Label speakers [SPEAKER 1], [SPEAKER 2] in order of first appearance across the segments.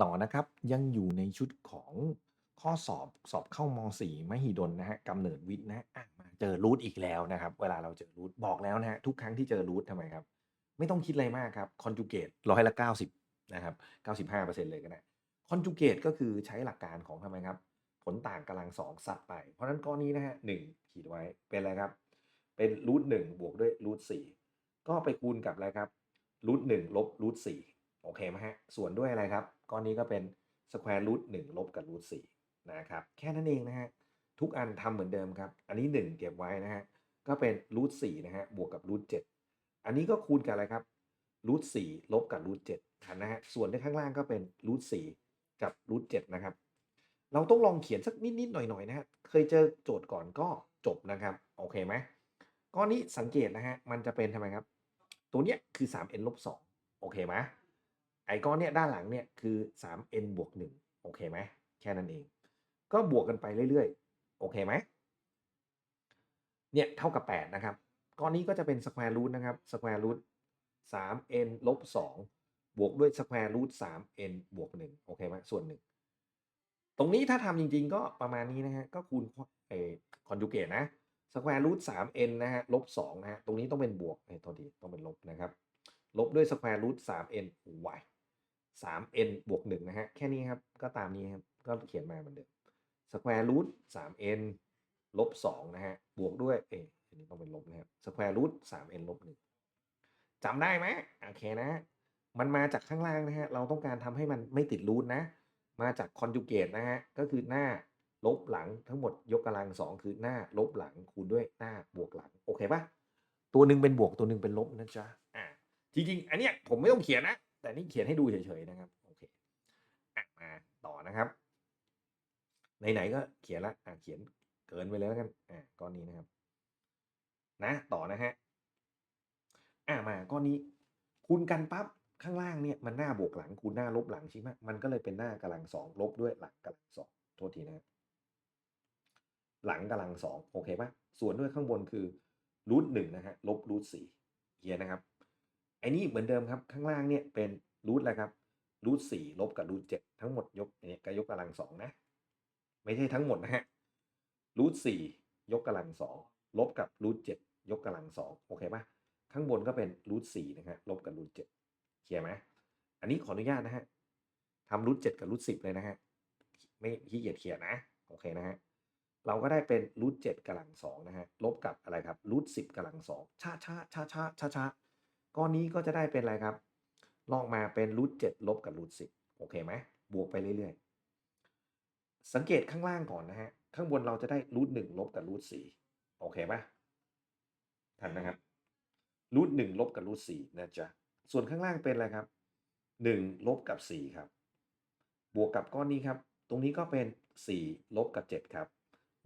[SPEAKER 1] ต่อนะครับยังอยู่ในชุดของข้อสอบสอบเข้าม .4 มหิดลนะฮะกำเนิดวิทย์นะฮะอะมาเจอรูทอีกแล้วนะครับ เวลาเราเจอรูทบอกแล้วนะฮะทุกครั้งที่เจอรูททำไมครับ ไม่ต้องคิดอะไรมากครับคอนจูเกตร้อยละ90นะครับ95%เปอร์เซ็นต์เลยก็ได้คอนจูเกตก็คือใช้หลักการของทำไมครับ ผลต่างกำลังสองซัดไป เพราะฉะนั้นก้อนนี้นะฮะหนึ่งขีดไว้เป็นอะไรครับ เป็นรูทหนึ่งบวกด้วยรูทสี่ก็ไปคูณกับอะไรครับรูทหนึ่งลบรูทสี่ โอเคไหมฮะ ส่วนด้วยอะไรครับ ก้อนนี้ก็เป็นสแควร์รูทหนึ่งลบกับรูทสี่นะครับ แค่นั้นเองนะฮะ ทุกอันทำเหมือนเดิมครับ อันนี้ 1 เก็บไว้นะฮะ ก็เป็นรูทสี่นะฮะ บวกกับรูทเจ็ดอันนี้ก็คูณกับอะไรครับรูทสี่ลบกับรูทเจ็ดนะฮะ ส่วนในข้างล่างก็เป็นรูทสี่กับรูทเจ็ดนะครับ เราต้องลองเขียนสักนิดๆหน่อยๆนะฮะ เคยเจอโจทย์ก่อนก็จบนะครับ โอเคไหมก้อนนี้สังเกตนะฮะ มันจะเป็นทำไมครับ ตัวเนี้ยคือ 3n ลบ2โอเคไหม ไอ้ก้อนเนี้ยด้านหลังเนี่ยคือ 3n บวก1โอเคไหมแค่นั้นเอง ก็บวกกันไปเรื่อยๆ โอเคไหมเนี่ยเท่ากับ 8 นะครับ ก้อนนี้ก็จะเป็นสแควร์รูทนะครับสแควร์รูท 3n ลบ2บวกด้วยสแควร์รูท 3n บวก1โอเคไหมส่วน 1 ตรงนี้ถ้าทำจริงๆ ก็ประมาณนี้นะฮะ ก็คูณเอคอนจูเกตนะสแควร์รูท 3n นะฮะลบ2นะฮะ ตรงนี้ต้องเป็นบวกเอ้ยโทษทีต้องเป็นลบนะครับ ลบด้วยสแควร์รูท 3n y 3n บวก1นะฮะ แค่นี้ครับ ก็ตามนี้ครับ ก็เขียนมาเหมือนเดิมสแควร์รูท 3n ลบ2นะฮะ บวกด้วย เอ้ยอันนี้ต้องเป็นลบนะครับสแควร์รูท 3n ลบ1จำได้ไหมโอเคนะ มันมาจากข้างล่างนะฮะ เราต้องการทำให้มันไม่ติดรูทนะ มาจากคอนจูเกตนะฮะ ก็คือหน้าลบหลังทั้งหมดยกกำลังสองคือหน้าลบหลังคูณด้วยหน้าบวกหลัง โอเคปะตัวหนึ่งเป็นบวกตัวหนึ่งเป็นลบนะจ๊ะ อ่า จริงๆ อันเนี้ยผมไม่ต้องเขียนนะ แต่นี่เขียนให้ดูเฉยๆนะครับโอเคอมาต่อนะครับไหนๆก็เขียนละอะเขียนเกินไปเลยแล้วกันอะก้อนนี้นะครับ นะต่อนะฮะอะมาก้อนนี้คูณกันปั๊บข้างล่างเนี่ยมันหน้าบวกหลังคูณหน้าลบหลังใช่ไหมมันก็เลยเป็นหน้ากำลังสองลบด้วยหลังกำลังสองโทษทีนะหลังกำลังสองโอเคปะส่วนด้วยข้างบนคือรูทหนึ่งนะฮะลบรูทสี่เฮียนนะครับ ไอ้นี่เหมือนเดิมครับข้างล่างเนี่ยเป็นรูทอะไรครับรูทสี่ลบกับรูทเจ็ดทั้งหมดยกเนี่ยก็ยกกำลังสองนะ ไม่ใช่ทั้งหมดนะฮะรูทสี่ยกกำลังสองลบกับรูทเจ็ดยกกำลังสองโอเคปะข้างบนก็เป็นรูทสี่นะฮะลบกับรูทเจ็ดเคลียร์ไหมอันนี้ขออนุญาตนะฮะทำรูทเจ็ดกับรูทสิบเลยนะฮะไม่ขี้เกียจเขียนนะโอเคนะฮะเราก็ได้เป็นรูทเจ็ดกำลังสองนะฮะลบกับอะไรครับรูทสิบกำลังสองชาช้าช้าช้าช้าช้า ก้อนนี้ก็จะได้เป็นอะไรครับ ลอกมาเป็นรูทเจ็ดลบกับรูทสิบโอเคไหมบวกไปเรื่อยๆ สังเกตข้างล่างก่อนนะฮะ ข้างบนเราจะได้รูทหนึ่งลบกับรูทสี่โอเคไหมทันนะครับรูทหนึ่งลบกับรูทสี่นะจ๊ะส่วนข้างล่างเป็นอะไรครับหนึ่งลบกับสี่ครับ บวกกับก้อนนี้ครับ ตรงนี้ก็เป็นสี่ลบกับเจ็ดครับ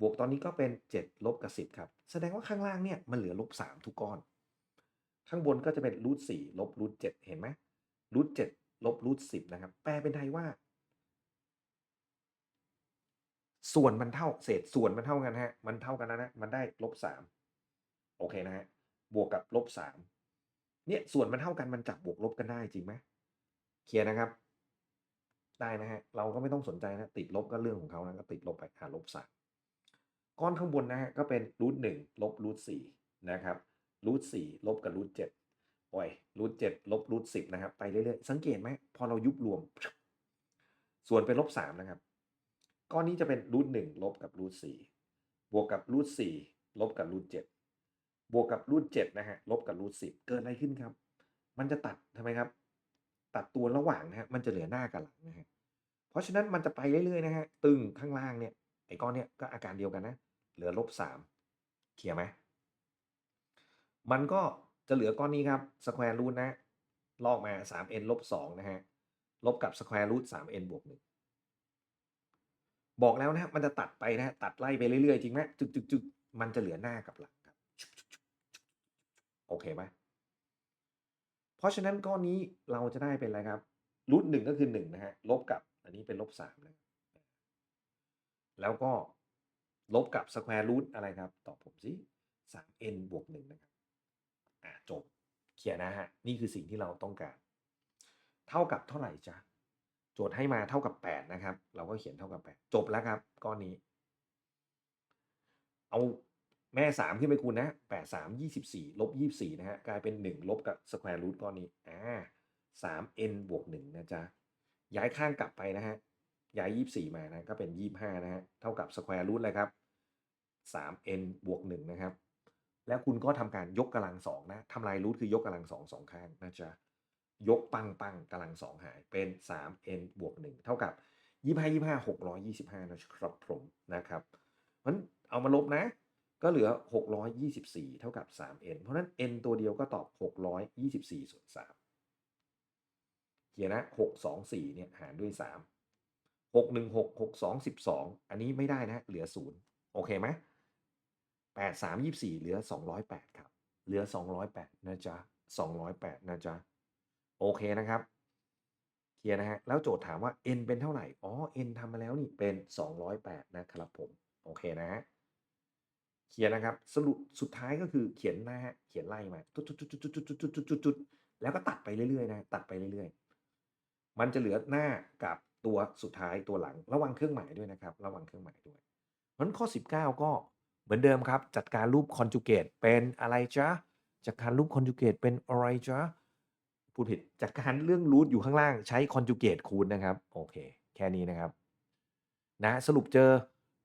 [SPEAKER 1] บวกตอนนี้ก็เป็น7ลบกับ10ครับ แสดงว่าข้างล่างเนี่ยมันเหลือลบ3ทุกก้อน ข้างบนก็จะเป็นรูท4ลบรูท7เห็นไหมรูท7ลบรูท10นะครับ แปลเป็นไทยว่า ส่วนมันเท่าเศษส่วนมันเท่ากันฮะ มันเท่ากันนะนะมันได้ลบ3โอเคนะฮะบวกกับลบ3เนี่ยส่วนมันเท่ากันมันจับบวกลบกันได้จริงไหมเคลียร์นะครับ ได้นะฮะเราก็ไม่ต้องสนใจนะ ติดลบก็เรื่องของเขานะก็ติดลบไปหาลบสามก้อนข้างบนนะฮะก็เป็นรูทหนึ่งลบรูทสี่นะครับ รูทสี่ลบกับรูทเจ็ดโอ้ยรูทเจ็ดลบรูทสิบนะครับ ไปเรื่อยๆ สังเกตไหม พอเรายุบรวม ส่วนเป็นลบสามนะครับ ก้อนนี้จะเป็นรูทหนึ่งลบกับรูทสี่บวกกับรูทสี่ลบกับรูทเจ็ดบวกกับรูทเจ็ดนะฮะลบกับรูทสิบเกิดอะไรขึ้นครับ มันจะตัดทำไมครับ ตัดตัวระหว่างนะฮะมันจะเหลือหน้ากับหลังนะฮะเพราะฉะนั้นมันจะไปเรื่อยๆนะฮะตึงข้างล่างเนี่ยไอ้ก้อนเนี้ยก็อาการเดียวกันนะ เหลือลบสามเคลียร์ไหม มันก็จะเหลือก้อนนี้ครับสแควร์รูทนะ ลอกมา 3n ลบ2นะฮะ ลบกับสแควร์รูท 3n บวก1บอกแล้วนะฮะมันจะตัดไปนะฮะตัดไล่ไปเรื่อยๆ จริงไหมจึกจึกจึกมันจะเหลือหน้ากับหลังครับ โอเคไหมเพราะฉะนั้นก้อนนี้เราจะได้เป็นอะไรครับรูทหนึ่งก็คือ1นะฮะ ลบกับอันนี้เป็นลบ3นะแล้วก็ลบกับสแควร์รูทอะไรครับ ตอบผมสิ 3n บวก1นะครับ อ่าจบเขียนนะฮะนี่คือสิ่งที่เราต้องการ เท่ากับเท่าไหร่จ๊ะโจทย์ให้มาเท่ากับ 8 นะครับ เราก็เขียนเท่ากับ 8 จบแล้วครับก้อนนี้ เอาแม่ 3 ขึ้นไปคูณนะ 8 3 24 ลบ 24 นะฮะ กลายเป็น 1 ลบกับสแควร์รูทก้อนนี้ อ่า 3 n บวก 1 นะจ๊ะ ย้ายข้างกลับไปนะฮะ ย้าย 24 มานะ ก็เป็น 25 นะฮะ เท่ากับสแควร์รูทเลยครับ 3n บวก 1 นะครับ แล้วคุณก็ทำการยกกำลังสองนะทำลายรูทคือยกกำลังสองสองข้างนะจ๊ะยกปังปังกำลังสองหายเป็น 3n บวก 1 เท่ากับ 25 25 625 นะครับผมนะครับเพราะนั้นเอามาลบนะ ก็เหลือ 624 เท่ากับ 3n เพราะฉะนั้น n ตัวเดียวก็ตอบ 624 ส่วน 3 เขียนนะ 624 เนี่ยหารด้วย 3 616 62 12 อันนี้ไม่ได้นะ เหลือ 0 โอเคไหม 8 3 24 เหลือ 208 ครับ เหลือ 208 นะจ๊ะ 208 นะจ๊ะ โอเคนะครับ เคลียร์นะฮะ แล้วโจทย์ถามว่า n เป็นเท่าไหร่ อ๋อ n ทำมาแล้วนี่เป็น 208 นะครับผม โอเคนะฮะ เคลียร์นะครับ สรุปสุดท้ายก็คือเขียนนะฮะ เขียนไล่มา จุดจุดจุดจุดจุดจุดจุดจุดจุดจุดแล้วก็ตัดไปเรื่อยๆนะ ตัดไปเรื่อยๆ มันจะเหลือหน้ากับตัวสุดท้ายตัวหลัง ระวังเครื่องหมายด้วยนะครับ ระวังเครื่องหมายด้วยเพราะฉะนั้นข้อ 19 ก็ เหมือนเดิมครับ จัดการรูป conjugate เป็นอะไรจ๊ะจัดการรูป conjugate เป็นอะไรจ๊ะพูดผิดจัดการเรื่องรูทอยู่ข้างล่างใช้ conjugate คูณนะครับโอเค แค่นี้นะครับนะสรุปเจอ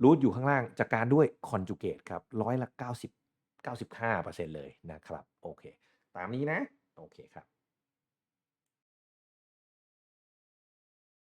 [SPEAKER 1] รูทอยู่ข้างล่างจัดการด้วย conjugate ครับร้อยละ 90 95%เลยนะครับโอเค ตามนี้นะ โอเคครับ